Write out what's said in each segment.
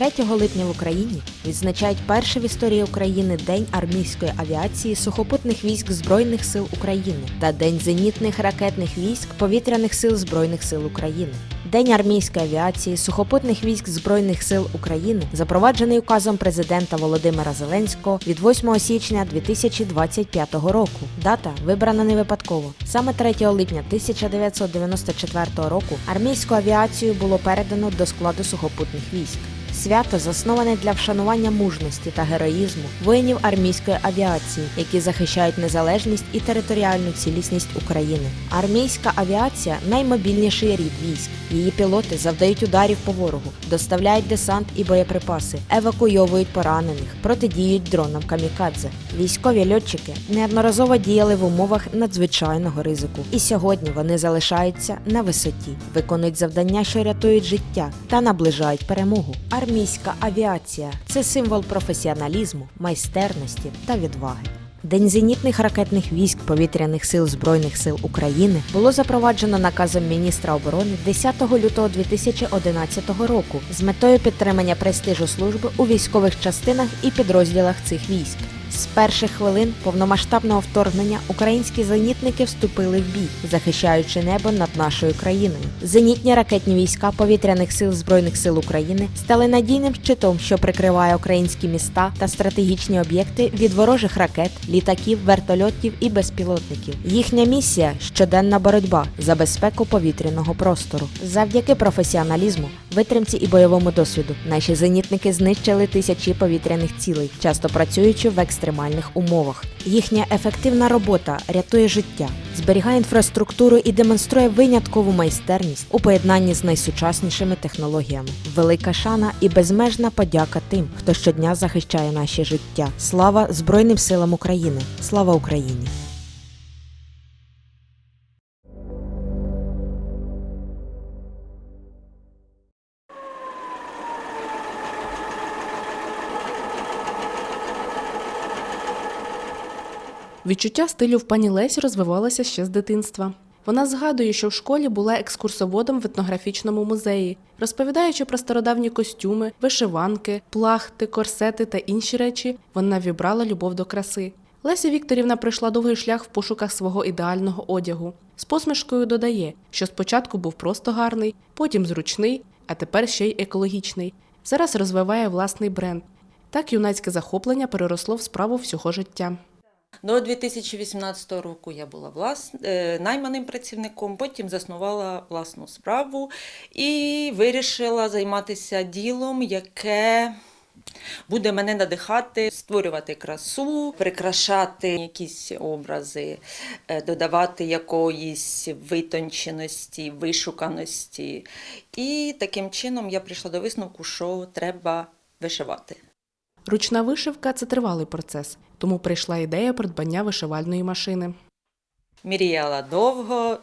3 липня в Україні відзначають перший в історії України День армійської авіації сухопутних військ Збройних сил України та День зенітних ракетних військ Повітряних сил Збройних сил України. День армійської авіації сухопутних військ Збройних сил України запроваджений указом президента Володимира Зеленського від 8 січня 2025 року. Дата вибрана не випадково. Саме 3 липня 1994 року армійську авіацію було передано до складу сухопутних військ. Свято засноване для вшанування мужності та героїзму воїнів армійської авіації, які захищають незалежність і територіальну цілісність України. Армійська авіація наймобільніший рід військ. Її пілоти завдають ударів по ворогу, доставляють десант і боєприпаси, евакуйовують поранених, протидіють дронам камікадзе. Військові льотчики неодноразово діяли в умовах надзвичайного ризику, і сьогодні вони залишаються на висоті, виконують завдання, що рятують життя та наближають перемогу. Армійська авіація це символ професіоналізму, майстерності та відваги. День зенітних ракетних військ повітряних сил Збройних сил України було запроваджено наказом міністра оборони 10 лютого 2011 року з метою підтримання престижу служби у військових частинах і підрозділах цих військ. З перших хвилин повномасштабного вторгнення українські зенітники вступили в бій, захищаючи небо над нашою країною. Зенітні ракетні війська повітряних сил Збройних сил України стали надійним щитом, що прикриває українські міста та стратегічні об'єкти від ворожих ракет, літаків, вертольотів і безпілотників. Їхня місія щоденна боротьба за безпеку повітряного простору. Завдяки професіоналізму, витримці і бойовому досвіду наші зенітники знищили тисячі повітряних цілей, часто працюючи в екстремальних умовах. Їхня ефективна робота рятує життя, зберігає інфраструктуру і демонструє виняткову майстерність у поєднанні з найсучаснішими технологіями. Велика шана і безмежна подяка тим, хто щодня захищає наші життя. Слава Збройним силам України! Слава Україні! Відчуття стилю в пані Лесі розвивалося ще з дитинства. Вона згадує, що в школі була екскурсоводом в етнографічному музеї, розповідаючи про стародавні костюми, вишиванки, плахти, корсети та інші речі, вона вібрала любов до краси. Леся Вікторівна пройшла довгий шлях в пошуках свого ідеального одягу. З посмішкою додає, що спочатку був просто гарний, потім зручний, а тепер ще й екологічний. Зараз розвиває власний бренд. Так юнацьке захоплення переросло в справу всього життя. До 2018 року я була влас... е, найманим працівником, потім заснувала власну справу і вирішила займатися ділом, яке буде мене надихати, створювати красу, прикрашати якісь образи, е, додавати якоїсь витонченості, вишуканості. І таким чином я прийшла до висновку, що треба вишивати. Ручна вишивка це тривалий процес, тому прийшла ідея придбання вишивальної машини. Мріяла довго,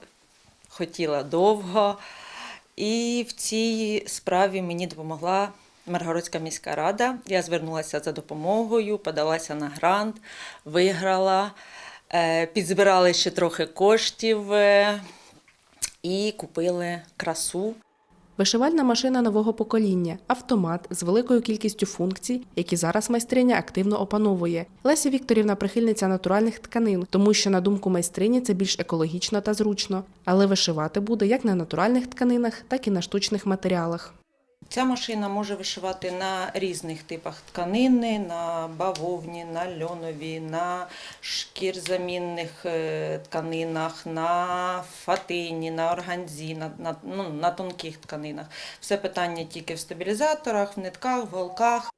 хотіла довго, і в цій справі мені допомогла Маргородська міська рада. Я звернулася за допомогою, подалася на грант, виграла, е, підзбирали ще трохи коштів е, і купили красу. Вишивальна машина нового покоління, автомат з великою кількістю функцій, які зараз майстриня активно опановує. Леся Вікторівна прихильниця натуральних тканин, тому що, на думку майстрині, це більш екологічно та зручно, але вишивати буде як на натуральних тканинах, так і на штучних матеріалах. Ця машина може вишивати на різних типах тканини, на бавовні, на льонові, на шкірзамінних е, тканинах, на фатині, на органзі, на, на, ну, на тонких тканинах. Все питання тільки в стабілізаторах, в нитках, в голках.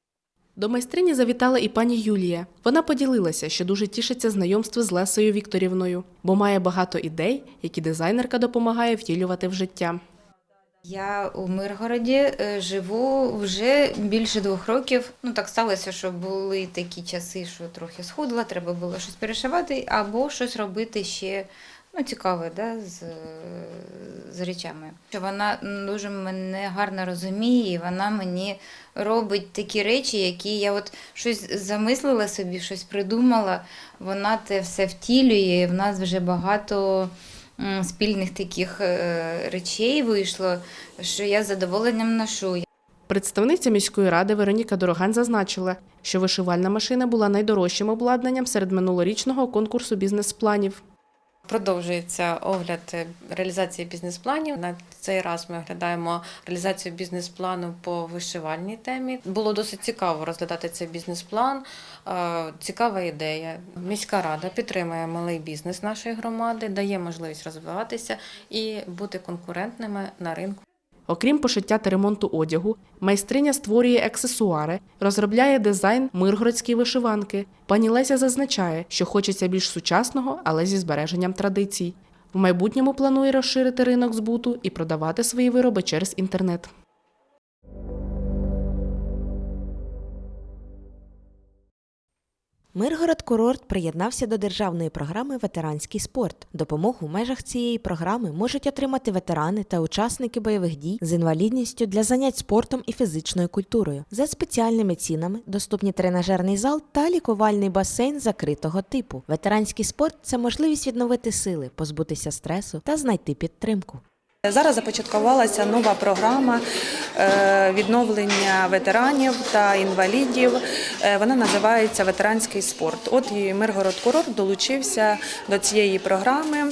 До майстрині завітала і пані Юлія. Вона поділилася, що дуже тішиться знайомству з Лесею Вікторівною, бо має багато ідей, які дизайнерка допомагає втілювати в життя. Я у Миргороді е, живу вже більше двох років. Ну так сталося, що були такі часи, що трохи схудла, треба було щось перешивати або щось робити ще, ну, цікавий да, з, з речами. Що вона дуже мене гарно розуміє, і вона мені робить такі речі, які я от щось замислила собі, щось придумала. Вона це все втілює. В нас вже багато спільних таких е, речей вийшло, що я з задоволенням ношу. Представниця міської ради Вероніка Дороган зазначила, що вишивальна машина була найдорожчим обладнанням серед минулорічного конкурсу бізнес-планів. Продовжується огляд е, реалізації бізнес-планів. На цей раз ми оглядаємо реалізацію бізнес-плану по вишивальній темі. Було досить цікаво розглядати цей бізнес-план. Е, Цікава ідея. Міська рада підтримує малий бізнес нашої громади, дає можливість розвиватися і бути конкурентними на ринку. Окрім пошиття та ремонту одягу, майстриня створює аксесуари, розробляє дизайн миргородської вишиванки. Пані Леся зазначає, що хочеться більш сучасного, але зі збереженням традицій. В майбутньому планує розширити ринок збуту і продавати свої вироби через інтернет. Миргород курорт приєднався до державної програми Ветеранський спорт. Допомогу в межах цієї програми можуть отримати ветерани та учасники бойових дій з інвалідністю для занять спортом і фізичною культурою. За спеціальними цінами доступні тренажерний зал та лікувальний басейн закритого типу. Ветеранський спорт це можливість відновити сили, позбутися стресу та знайти підтримку. Зараз започаткувалася нова програма е, відновлення ветеранів та інвалідів. Е, Вона називається Ветеранський спорт. От і Миргород курорт долучився до цієї програми.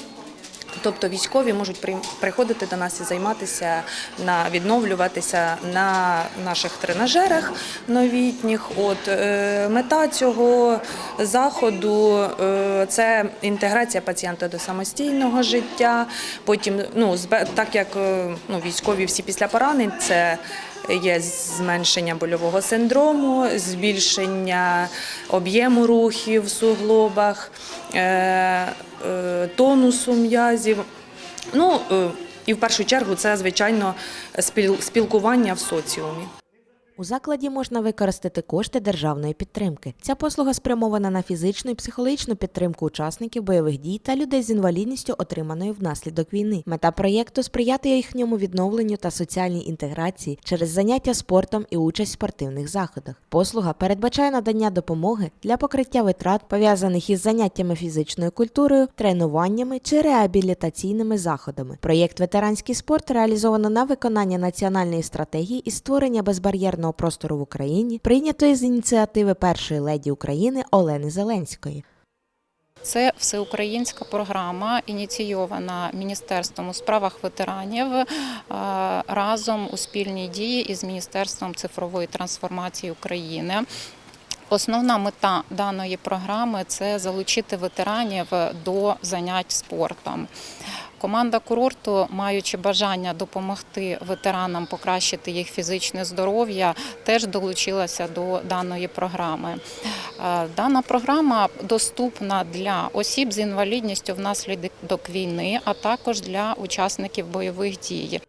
Тобто військові можуть при- приходити до нас і займатися на відновлюватися на наших тренажерах новітніх. От е, мета цього заходу е, це інтеграція пацієнта до самостійного життя. Потім, ну так як е, ну, військові всі після поранень, це є зменшення больового синдрому, збільшення об'єму рухів в суглобах, тонусу м'язів. Ну е, і в першу чергу це звичайно спіл- спілкування в соціумі. У закладі можна використати кошти державної підтримки. Ця послуга спрямована на фізичну і психологічну підтримку учасників бойових дій та людей з інвалідністю, отриманою внаслідок війни. Мета проєкту сприяти їхньому відновленню та соціальній інтеграції через заняття спортом і участь в спортивних заходах. Послуга передбачає надання допомоги для покриття витрат, пов'язаних із заняттями фізичною культурою, тренуваннями чи реабілітаційними заходами. Проєкт Ветеранський спорт реалізовано на виконання національної стратегії із створення безбар'єрного простору в Україні, прийнятої з ініціативи першої леді України Олени Зеленської. Це всеукраїнська програма, ініційована Міністерством у справах ветеранів е, разом у спільній дії із Міністерством цифрової трансформації України. Основна мета даної програми це залучити ветеранів до занять спортом. Команда курорту, маючи бажання допомогти ветеранам покращити їх фізичне здоров'я, теж долучилася до даної програми. Е, Дана програма доступна для осіб з інвалідністю внаслідок війни, а також для учасників бойових дій.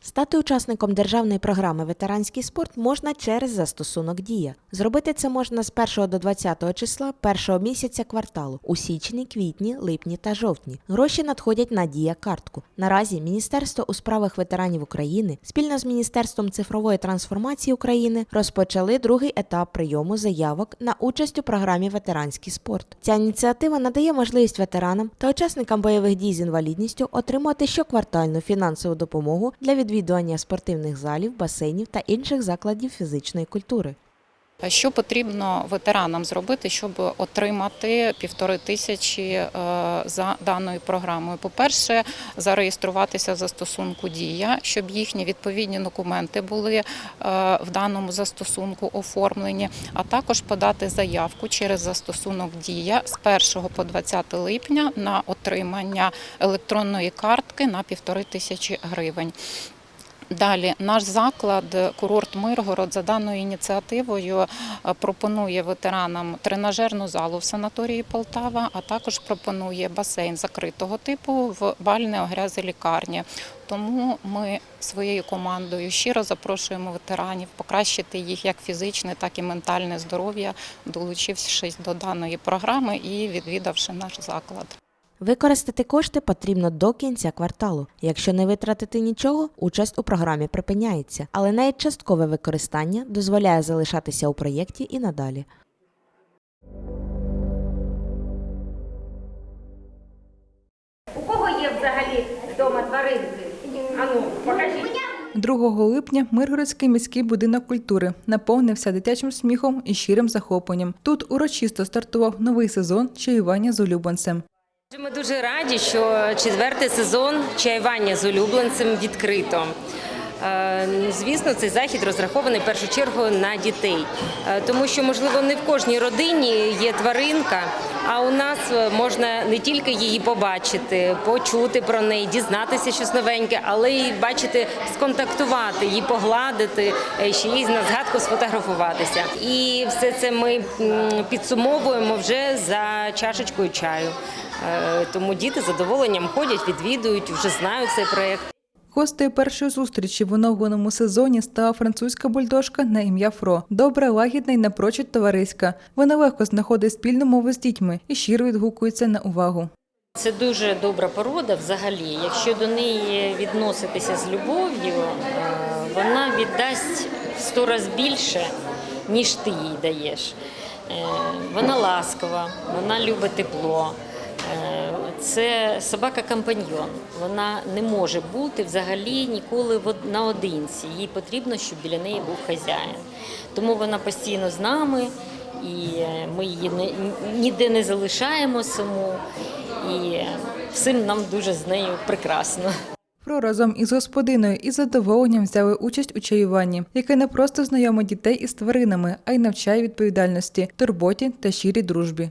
Стати учасником державної програми Ветеранський спорт можна через застосунок Дія. Зробити це можна з 1 до 20 числа першого місяця кварталу у січні, квітні, липні та жовтні. Гроші надходять на Дія картку. Наразі Міністерство у справах ветеранів України спільно з Міністерством цифрової трансформації України розпочали другий етап прийому заявок на участь у програмі Ветеранський спорт. Ця ініціатива надає можливість ветеранам та учасникам бойових дій з інвалідністю отримати щоквартальну фінансову допомогу для відвідування спортивних залів, басейнів та інших закладів фізичної культури. Що потрібно ветеранам зробити, щоб отримати півтори тисячі е, за даною програмою? По-перше, зареєструватися в застосунку Дія, щоб їхні відповідні документи були е, в даному застосунку оформлені, а також подати заявку через застосунок Дія з 1 по 20 липня на отримання електронної картки на півтори тисячі гривень. Далі наш заклад, курорт Миргород, за даною ініціативою е, пропонує ветеранам тренажерну залу в санаторії Полтава, а також пропонує басейн закритого типу в бальне лікарні. Тому ми своєю командою щиро запрошуємо ветеранів покращити їх як фізичне, так і ментальне здоров'я, долучившись до даної програми і відвідавши наш заклад. Використати кошти потрібно до кінця кварталу. Якщо не витратити нічого, участь у програмі припиняється, але навіть часткове використання дозволяє залишатися у проєкті і надалі. У кого є взагалі вдома тваринки? Ану, покажіть. 2 липня Миргородський міський будинок культури наповнився дитячим сміхом і щирим захопленням. Тут урочисто стартував новий сезон чаювання з улюбленцем. Ми дуже раді, що четвертий сезон чаювання з улюбленцем відкрито. Е, Звісно, цей захід розрахований першу чергу на дітей, Е, тому що, можливо, не в кожній родині є тваринка, а у нас е, можна не тільки її побачити, почути про неї, дізнатися щось новеньке, але й бачити, сконтактувати, її погладити, ще й на згадку сфотографуватися. І все це ми підсумовуємо вже за чашечкою чаю. Тому діти з задоволенням ходять, відвідують, вже знають цей проєкт. Гостею першої зустрічі в оновленому сезоні стала французька бульдожка на ім'я Фро. Добра, лагідна і напрочуд товариська. Вона легко знаходить спільну мову з дітьми і щиро відгукується на увагу. Це дуже добра порода взагалі. Якщо до неї відноситися з любов'ю, е, вона віддасть в сто разів більше, ніж ти їй даєш. Е, Вона ласкава, вона любить тепло. Е, Це собака-компаньйон. Вона не може бути взагалі ніколи наодинці. Їй потрібно, щоб біля неї був хазяїн. Тому вона постійно з нами, і е, ми її ніде не залишаємо саму. І е, всім нам дуже з нею прекрасно. Фро разом із господиною із задоволенням взяли участь у чаюванні, яке не просто знайомить дітей із тваринами, а й навчає відповідальності, турботі та щирій дружбі.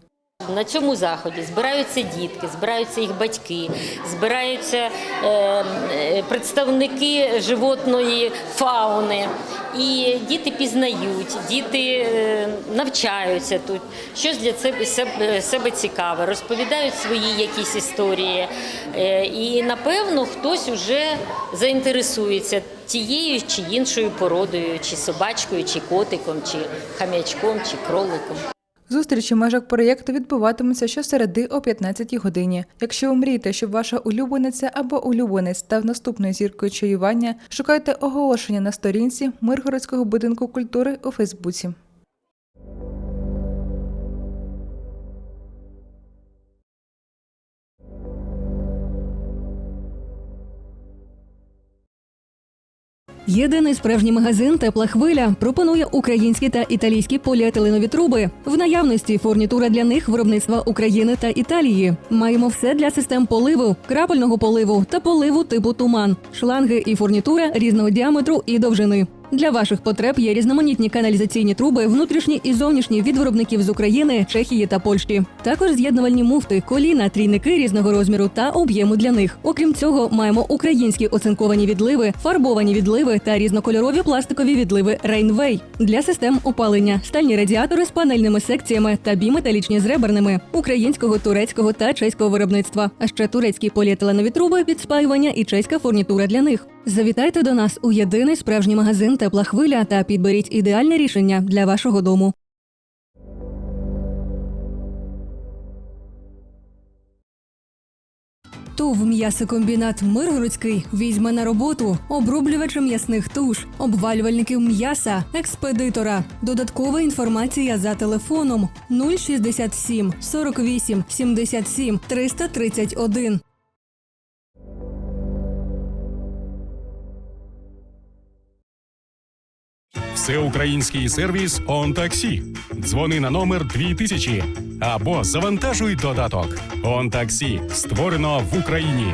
На цьому заході збираються дітки, збираються їх батьки, збираються е, е, представники животної фауни. І діти пізнають, діти е, навчаються тут, щось для себе, цікаве, розповідають свої якісь історії. І напевно хтось уже заінтересується тією чи іншою породою, чи собачкою, чи котиком, чи хам'ячком, чи кроликом. Зустрічі в межах проєкту відбуватимуться щосереди о 15 годині. Якщо ви мрієте, щоб ваша улюблениця або улюбленець став наступною зіркою чаювання, шукайте оголошення на сторінці Миргородського будинку культури у Фейсбуці. Єдиний справжній магазин Тепла хвиля пропонує українські та італійські поліетиленові труби. В наявності фурнітура для них виробництва України та Італії. Маємо все для систем поливу, крапельного поливу та поливу типу туман, шланги і фурнітура різного діаметру і довжини. Для ваших потреб є різноманітні каналізаційні труби, внутрішні і зовнішні від виробників з України, Чехії та Польщі. Також з'єднувальні муфти, коліна, трійники різного розміру та об'єму для них. Окрім цього, маємо українські оцинковані відливи, фарбовані відливи та різнокольорові пластикові відливи Rainway для систем опалення, стальні радіатори з панельними секціями та біметалічні з реберними українського, турецького та чеського виробництва. А ще турецькі поліетиленові труби під спаювання і чеська фурнітура для них. Завітайте до нас у єдиний справжній магазин Тепла хвиля та підберіть ідеальне рішення для вашого дому. ТОВ «М'ясокомбінат Миргородський візьме на роботу оброблювача м'ясних туш, обвалювальників м'яса, експедитора. Додаткова інформація за телефоном 067 48 77 331. Всеукраїнський сервіс «ОнТаксі». Дзвони на номер 2000 або завантажуй додаток. «ОнТаксі» створено в Україні.